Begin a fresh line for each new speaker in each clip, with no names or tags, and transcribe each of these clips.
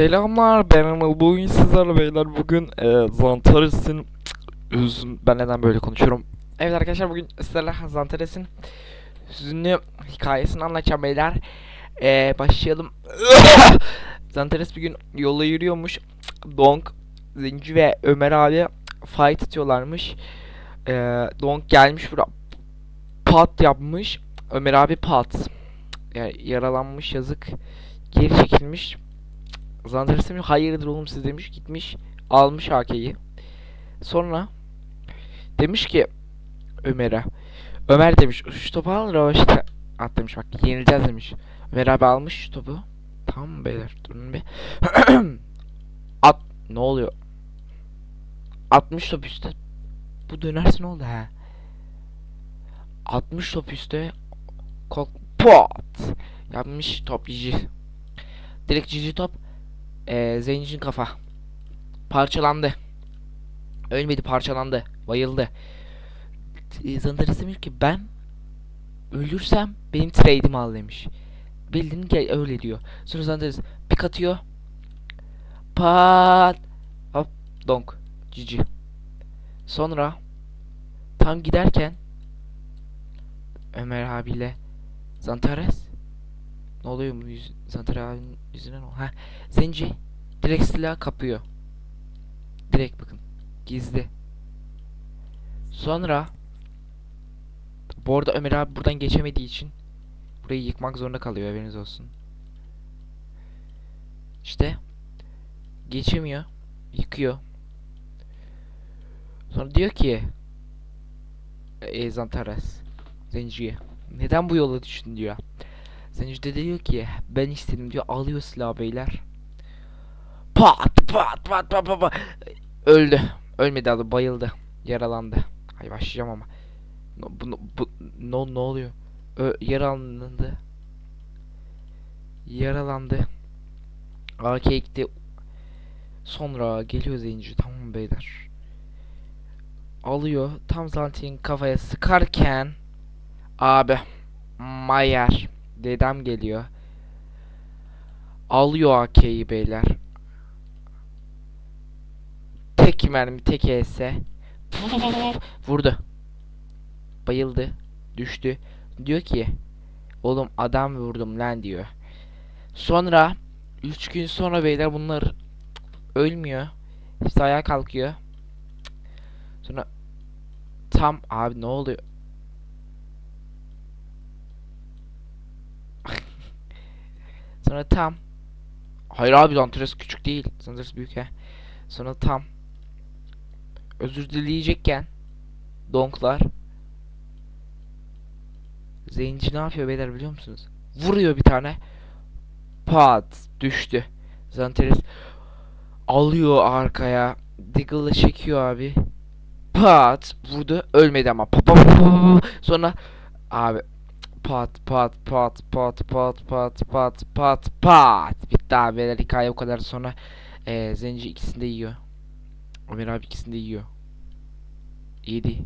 Selamlar ben Anıl. Bugün sizlerle beyler bugün e, Zantares'in üzün ben neden böyle konuşuyorum? Evet arkadaşlar bugün sizlerle Zantares'in hüzünlü hikayesini anlatacağım beyler. E, Başlayalım. Zantares bir gün yola yürüyormuş. Donk, Zenci ve Ömer abi fight atıyorlarmış. E, Donk gelmiş bura pat yapmış. Ömer abi pat. Yani yaralanmış yazık. Geri çekilmiş Zantares demiş hayırdır oğlum siz demiş gitmiş almış AK'yi. Sonra demiş ki Ömer'e Ömer demiş şu topu al rövaşta at demiş bak yenileceğiz demiş. Ömer abi almış şu topu. Tamam beyler durun bir. at ne oluyor? 60 top üstte. Bu dönerse ne oldu ha? 60 top üstte. Kok pot. Yapmış top cici. Direkt cici top ee, Zencin kafa. Parçalandı. Ölmedi parçalandı. Bayıldı. Zandaris demiş ki ben ölürsem benim trade'imi al demiş. Bildiğin ki öyle diyor. Sonra Zandaris pik atıyor. Pat. Hop donk. Cici. Sonra tam giderken Ömer abiyle Zantares ne oluyor bu yüz Zantares abinin yüzüne ne? Ha Zenci direkt silah kapıyor. Direkt bakın. Gizli. Sonra bu arada Ömer abi buradan geçemediği için burayı yıkmak zorunda kalıyor haberiniz olsun. İşte geçemiyor. Yıkıyor. Sonra diyor ki e, Zantares Zenci'ye neden bu yola düştün diyor. Zenci de diyor ki ben istedim diyor alıyor silahı beyler. Pat pat pat pat pat pat. Öldü. Ölmedi adam bayıldı. Yaralandı. Ay başlayacağım ama. No, bu, bu, no, ne oluyor? Ö, yaralandı. Yaralandı. AK gitti. Sonra geliyor zenci tamam beyler. Alıyor. Tam Zanti'nin kafaya sıkarken abi Mayer dedem geliyor. Alıyor AK'yi beyler. Tek mermi tek ES. Vurdu. Bayıldı. Düştü. Diyor ki oğlum adam vurdum lan diyor. Sonra 3 gün sonra beyler bunlar ölmüyor. İşte ayağa kalkıyor. Sonra tam abi ne oluyor? Sonra tam Hayır abi Zantres küçük değil. Zantres büyük he. Sonra tam özür dileyecekken Donklar Zenci ne yapıyor beyler biliyor musunuz? Vuruyor bir tane. Pat düştü. Zanteres alıyor arkaya. Diggle'la çekiyor abi. Pat vurdu. Ölmedi ama. Sonra abi pat pat pat pat pat pat pat pat pat bitti abi beyler hikaye o kadar sonra e, Zenci ikisini de yiyor. Ömer abi ikisini de yiyor. Yedi.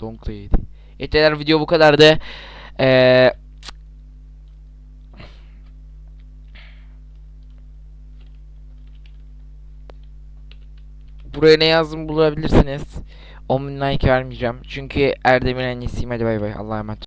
Donk da yedi. Yeterler video bu kadardı. Eee Buraya ne yazdım bulabilirsiniz. 10 bin like vermeyeceğim. Çünkü Erdem'in annesiyim. Hadi bay bay. Allah'a emanet.